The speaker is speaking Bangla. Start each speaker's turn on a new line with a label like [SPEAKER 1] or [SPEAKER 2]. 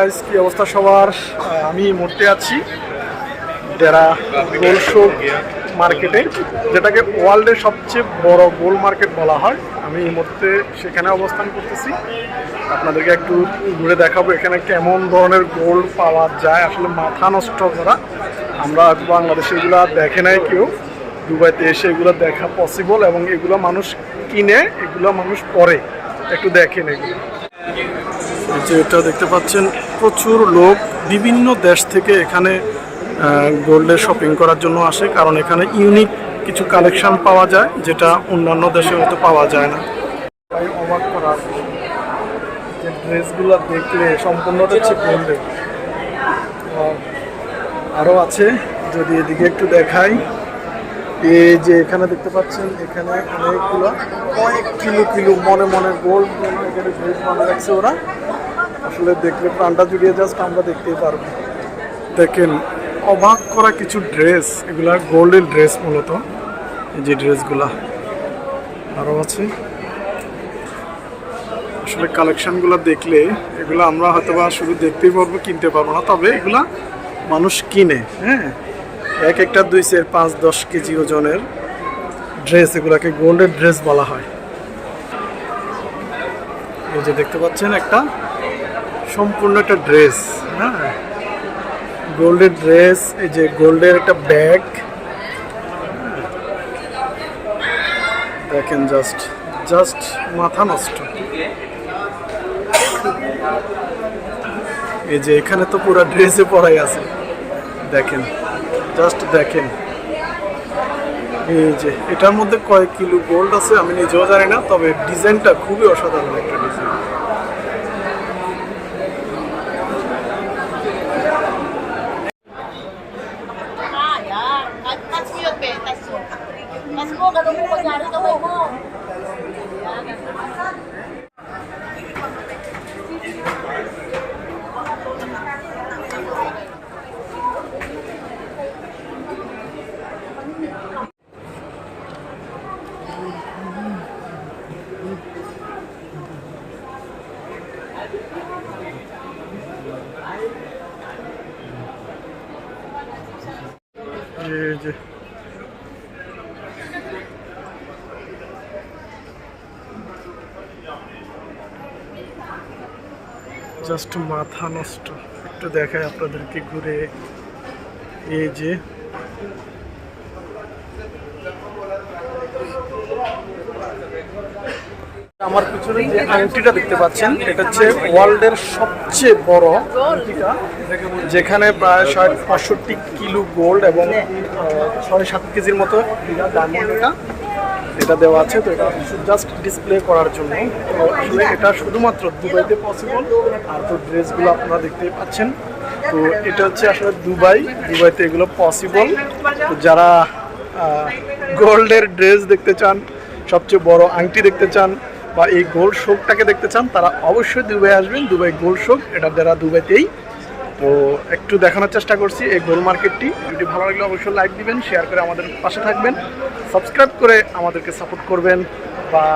[SPEAKER 1] গাইস কি অবস্থা সবার? আমি এই মুহূর্তে আছি যারা গোল শো মার্কেটে, যেটাকে ওয়ার্ল্ডের সবচেয়ে বড় গোল মার্কেট বলা হয়। আমি এই মুহূর্তে সেখানে অবস্থান করতেছি। আপনাদেরকে একটু ঘুরে দেখাবো এখানে কেমন ধরনের গোল্ড পাওয়া যায়। আসলে মাথা নষ্ট করা আমরা বাংলাদেশে এগুলো দেখে নাই কেউ। দুবাইতে এসে এগুলো দেখা পসিবল এবং এগুলো মানুষ কিনে, এগুলো মানুষ পরে। একটু দেখেন এগুলো এই যে এটা দেখতে পাচ্ছেন প্রচুর লোক বিভিন্ন দেশ থেকে এখানে গোল্ডে শপিং করার জন্য আসে, কারণ এখানে ইউনিক কিছু কালেকশন পাওয়া যায়, যেটা অন্যান্য দেশে হয়তো পাওয়া যায় না। যে ড্রেসগুলো দেখলে সম্পূর্ণটা হচ্ছে গোল্ডের। আরও আছে, যদি এদিকে একটু দেখাই। এই যে এখানে দেখতে পাচ্ছেন, এখানে অনেকগুলো, কয়েক কিলো কিলো মনে মনে গোল্ড, এখানে ড্রেস বানিয়ে ওরা। আসলে দেখলে প্রাণটা জুড়িয়ে জাস্ট আমরা দেখতেই পারব। দেখেন, অবাক করা কিছু ড্রেস এগুলা গোল্ডের ড্রেস মূলত। যে ড্রেসগুলা আরও আছে। আসলে কালেকশনগুলো দেখলে এগুলো আমরা হয়তো বা শুধু দেখতেই পারব, কিনতে পারব না, তবে এগুলা মানুষ কিনে হ্যাঁ? এক একটা দুই সের পাঁচ দশ কেজি ওজনের ড্রেস এগুলাকে গোল্ডের ড্রেস বলা হয়। এই যে দেখতে পাচ্ছেন একটা সম্পূর্ণ একটা ড্রেস হ্যাঁ গোল্ডের ড্রেস, এই যে গোল্ডের একটা ব্যাগ। দেখেন জাস্ট জাস্ট মাথা নষ্ট। এই যে এখানে তো পুরো ড্রেসে পড়াই আছে। দেখেন জাস্ট দেখেন। এই যে, এটার মধ্যে কয়েক কিলো গোল্ড আছে আমি নিজেও জানি না, তবে ডিজাইনটা খুবই অসাধারণ একটা design
[SPEAKER 2] Mas mo, ganun mo kunyari kamay mo.
[SPEAKER 1] Yeah, yeah. Just মাথা নষ্ট। একটু দেখাই আপনাদেরকে ঘুরে। এই যে। আমার পিছনে যে আংটিটা দেখতে পাচ্ছেন, এটা হচ্ছে ওয়ার্ল্ডের সবচেয়ে বড় যেখানে প্রায় ষাট পঁয়ষট্টি কিলো গোল্ড এবং ছয় সাত কেজির মতো এটা দেওয়া আছে, তো এটা জাস্ট ডিসপ্লে করার জন্য। তো আসলে এটা শুধুমাত্র দুবাইতে পসিবল আর তো ড্রেসগুলো আপনারা দেখতেই পাচ্ছেন। তো এটা হচ্ছে আসলে দুবাই, দুবাইতে এগুলো পসিবল তো যারা গোল্ডের ড্রেস দেখতে চান, সবচেয়ে বড় আংটি দেখতে চান, বা এই গোল্ড শোকটাকে দেখতে চান, তারা অবশ্যই দুবাই আসবেন। দুবাই গোল্ড শোক, এটা যারা দুবাইতেই তো একটু দেখানোর চেষ্টা করছি এই গোল মার্কেটটি। যদি ভালো লাগলে অবশ্যই লাইক দিবেন শেয়ার করে আমাদের পাশে থাকবেন। সাবস্ক্রাইব করে আমাদেরকে সাপোর্ট করবেন। বা